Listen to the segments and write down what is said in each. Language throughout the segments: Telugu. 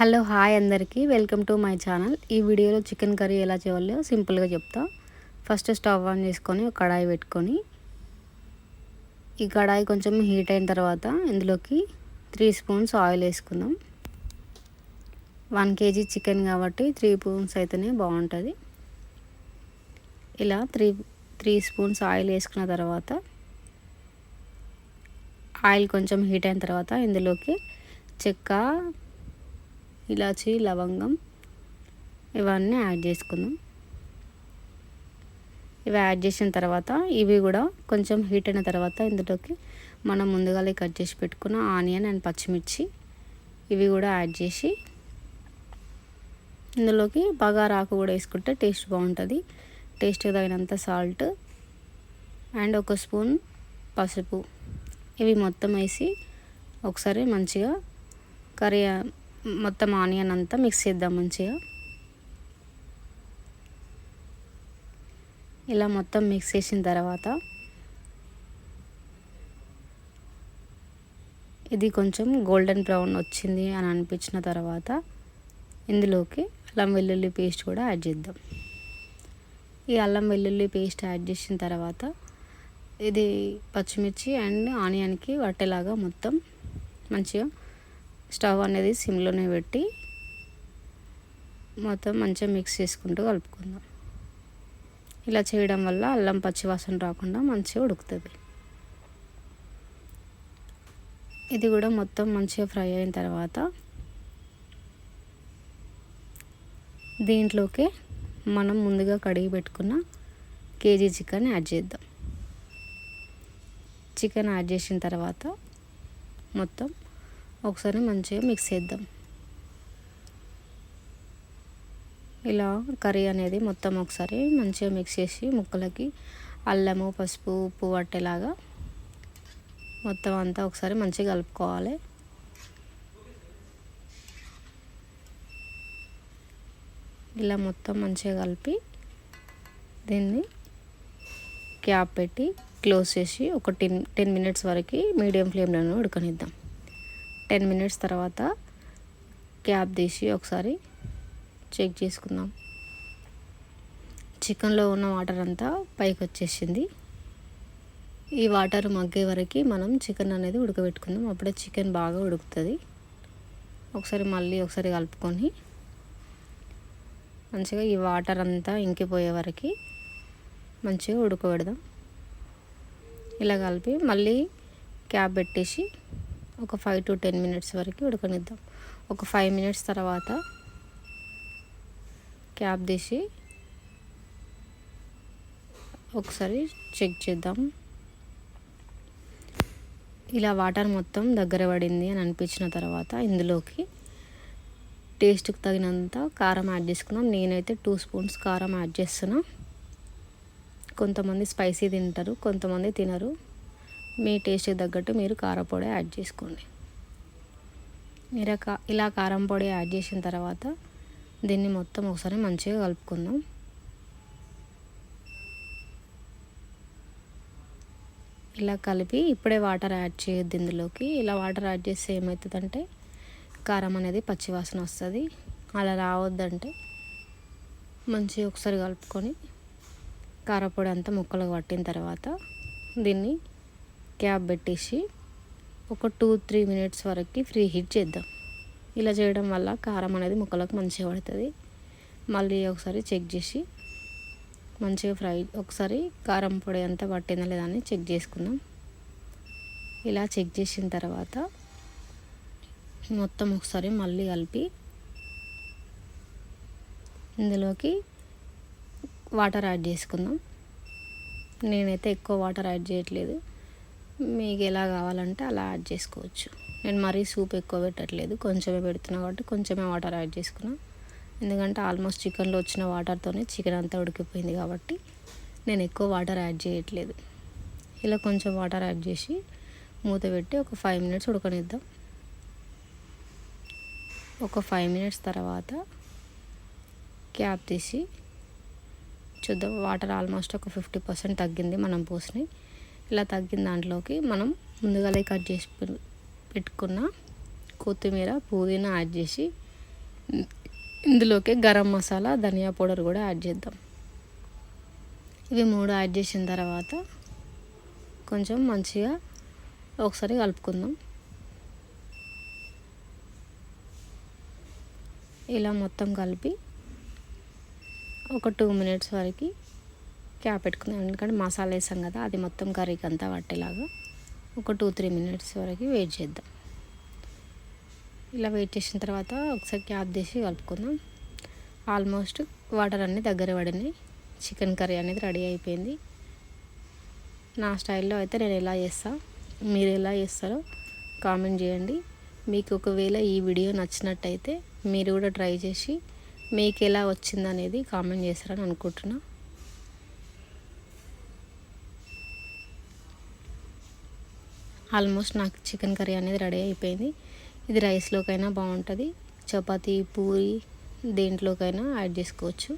హలో హాయ్ అందరికీ వెల్కమ్ టు మై ఛానల్. ఈ వీడియోలో చికెన్ కర్రీ ఎలా చేయాలో సింపుల్గా చెప్తా. ఫస్ట్ స్టవ్ ఆన్ చేసుకొని ఒక కడాయి పెట్టుకొని ఈ కడాయి కొంచెం హీట్ అయిన తర్వాత ఇందులోకి త్రీ స్పూన్స్ ఆయిల్ వేసుకుందాం. వన్ కేజీ చికెన్ కాబట్టి త్రీ స్పూన్స్ అయితేనే బాగుంటుంది. ఇలా త్రీ త్రీ స్పూన్స్ ఆయిల్ వేసుకున్న తర్వాత ఆయిల్ కొంచెం హీట్ అయిన తర్వాత ఇందులోకి చెక్క ఇలాచి లవంగం ఇవన్నీ యాడ్ చేసుకుందాం. ఇవి యాడ్ చేసిన తర్వాత ఇవి కూడా కొంచెం హీట్ అయిన తర్వాత ఇందులోకి మనం ముందుగానే కట్ చేసి పెట్టుకున్న ఆనియన్ అండ్ పచ్చిమిర్చి ఇవి కూడా యాడ్ చేసి ఇందులోకి బగారాకు కూడా వేసుకుంటే టేస్ట్ బాగుంటుంది. టేస్ట్ తగినంత సాల్ట్ అండ్ ఒక స్పూన్ పసుపు. ఇవి మొత్తం వేసి ఒకసారి మంచిగా కర్రీ మొత్తం ఆనియన్ అంతా మిక్స్ చేద్దాం మంచిగా. ఇలా మొత్తం మిక్స్ చేసిన తర్వాత ఇది కొంచెం గోల్డెన్ బ్రౌన్ వచ్చింది అని అనిపించిన తర్వాత ఇందులోకి అల్లం వెల్లుల్లి పేస్ట్ కూడా యాడ్ చేద్దాం. ఈ అల్లం వెల్లుల్లి పేస్ట్ యాడ్ చేసిన తర్వాత ఇది పచ్చిమిర్చి అండ్ ఆనియన్కి వట్టేలాగా మొత్తం మంచిగా స్టవ్ అనేది సిమ్లోనే పెట్టి మొత్తం మంచిగా మిక్స్ చేసుకుంటూ కలుపుకుందాం. ఇలా చేయడం వల్ల అల్లం పచ్చివాసన రాకుండా మంచిగా ఉడుకుతుంది. ఇది కూడా మొత్తం మంచిగా ఫ్రై అయిన తర్వాత దీంట్లోకి మనం ముందుగా కడిగి పెట్టుకున్న కేజీ చికెన్ యాడ్ చేద్దాం. చికెన్ యాడ్ చేసిన తర్వాత మొత్తం ఒకసారి మంచిగా మిక్స్ చేద్దాం. ఇలా కర్రీ అనేది మొత్తం ఒకసారి మంచిగా మిక్స్ చేసి ముక్కలకి అల్లము పసుపు ఉప్పు పట్టేలాగా మొత్తం అంతా ఒకసారి మంచిగా కలుపుకోవాలి. ఇలా మొత్తం మంచిగా కలిపి దీన్ని క్యాప్ పెట్టి క్లోజ్ చేసి ఒక టెన్ టెన్ మినిట్స్ వరకు మీడియం ఫ్లేమ్లోనే ఉడకనిద్దాం. టెన్ మినిట్స్ తర్వాత క్యాప్ తీసి ఒకసారి చెక్ చేసుకుందాం. చికెన్లో ఉన్న వాటర్ అంతా పైకి వచ్చేసింది. ఈ వాటర్ మగ్గే వరకు మనం చికెన్ అనేది ఉడకబెట్టుకుందాం. అప్పుడే చికెన్ బాగా ఉడుకుతుంది. ఒకసారి మళ్ళీ ఒకసారి కలుపుకొని మంచిగా ఈ వాటర్ అంతా ఇంకిపోయే వరకు మంచిగా ఉడకబెడదాం. ఇలా కలిపి మళ్ళీ క్యాప్ పెట్టేసి ఒక ఫైవ్ టు టెన్ మినిట్స్ వరకు ఉడకనిద్దాం. ఒక ఫైవ్ మినిట్స్ తర్వాత క్యాప్ తీసి ఒకసారి చెక్ చేద్దాం. ఇలా వాటర్ మొత్తం దగ్గర పడింది అని అనిపించిన తర్వాత ఇందులోకి టేస్ట్కి తగినంత కారం యాడ్ చేసుకున్నాం. నేనైతే టూ స్పూన్స్ కారం యాడ్ చేస్తున్నా. కొంతమంది స్పైసీ తింటారు కొంతమంది తినరు. మీ టేస్ట్కి తగ్గట్టు మీరు కారపొడి యాడ్ చేసుకోండి. మీరు ఇలా కారం పొడి యాడ్ చేసిన తర్వాత దీన్ని మొత్తం ఒకసారి మంచిగా కలుపుకుందాం. ఇలా కలిపి ఇప్పుడే వాటర్ యాడ్ చేయొద్దు ఇందులోకి. ఇలా వాటర్ యాడ్ చేస్తే ఏమవుతుందంటే కారం అనేది పచ్చివాసన వస్తుంది. అలా రావద్దంటే మంచిగా ఒకసారి కలుపుకొని కారపొడి అంతా ముక్కలు పట్టిన తర్వాత దీన్ని క్యాప్ పెట్టేసి ఒక టూ త్రీ మినిట్స్ వరకు ఫ్రీ హీట్ చేద్దాం. ఇలా చేయడం వల్ల కారం అనేది ముక్కలకు మంచిగా పడుతుంది. మళ్ళీ ఒకసారి చెక్ చేసి మంచిగా ఫ్రై ఒకసారి కారం పొడి అంతా పట్టిందా లేదా అని చెక్ చేసుకుందాం. ఇలా చెక్ చేసిన తర్వాత మొత్తం ఒకసారి మళ్ళీ కలిపి ఇందులోకి వాటర్ యాడ్ చేసుకుందాం. నేనైతే ఎక్కువ వాటర్ యాడ్ చేయట్లేదు. మీకు ఎలా కావాలంటే అలా యాడ్ చేసుకోవచ్చు. నేను మరీ సూప్ ఎక్కువ పెట్టట్లేదు. కొంచెమే పెడుతున్నా కాబట్టి కొంచెమే వాటర్ యాడ్ చేసుకున్నా. ఎందుకంటే ఆల్మోస్ట్ చికెన్లో వచ్చిన వాటర్తోనే చికెన్ అంతా ఉడికిపోయింది కాబట్టి నేను ఎక్కువ వాటర్ యాడ్ చేయట్లేదు. ఇలా కొంచెం వాటర్ యాడ్ చేసి మూత పెట్టి ఒక ఫైవ్ మినిట్స్ ఉడకనిద్దాం. ఒక ఫైవ్ మినిట్స్ తర్వాత క్యాప్ తీసి చూద్దాం. వాటర్ ఆల్మోస్ట్ ఒక ఫిఫ్టీ పర్సెంట్ తగ్గింది మనం పోసినాయి. ఇలా తగ్గిన దాంట్లోకి మనం ముందుగానే కట్ చేసి పెట్టుకున్న కొత్తిమీర పుదీనా యాడ్ చేసి ఇందులోకి గరం మసాలా ధనియా పౌడర్ కూడా యాడ్ చేద్దాం. ఇవి మూడు యాడ్ చేసిన తర్వాత కొంచెం మంచిగా ఒకసారి కలుపుకుందాం. ఇలా మొత్తం కలిపి ఒక టూ మినిట్స్ వరకు క్యాప్ పెట్టుకుందాం ఎందుకంటే మసాలా వేసాం కదా అది మొత్తం కర్రీకి అంతా పట్టేలాగా ఒక టూ త్రీ మినిట్స్ వరకు వెయిట్ చేద్దాం. ఇలా వెయిట్ చేసిన తర్వాత ఒకసారి క్యాప్ తీసి కలుపుకుందాం. ఆల్మోస్ట్ వాటర్ అన్నీ దగ్గర పడినాయి. చికెన్ కర్రీ అనేది రెడీ అయిపోయింది. నా స్టైల్లో అయితే నేను ఎలా చేస్తా మీరు ఎలా చేస్తారో కామెంట్ చేయండి. మీకు ఒకవేళ ఈ వీడియో నచ్చినట్టయితే మీరు కూడా ట్రై చేసి మీకు ఎలా వచ్చిందనేది కామెంట్ చేస్తారని అనుకుంటున్నాను ఆల్మోస్ట్ నాకు చికెన్ కర్రీ అనేది రెడీ అయిపోయింది. ఇది రైస్లోకైనా బాగుంటుంది. చపాతీ పూరి దేంట్లోకైనా యాడ్ చేసుకోవచ్చు.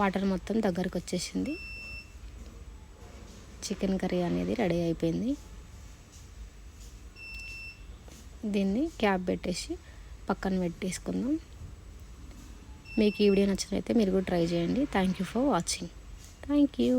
వాటర్ మొత్తం దగ్గరకు వచ్చేసింది చికెన్ కర్రీ అనేది రెడీ అయిపోయింది. దీన్ని క్యాప్ పెట్టేసి పక్కన పెట్టేసుకుందాం. మీకు ఈ వీడియో నచ్చినైతే మీరు కూడా ట్రై చేయండి. Thank you for watching thank you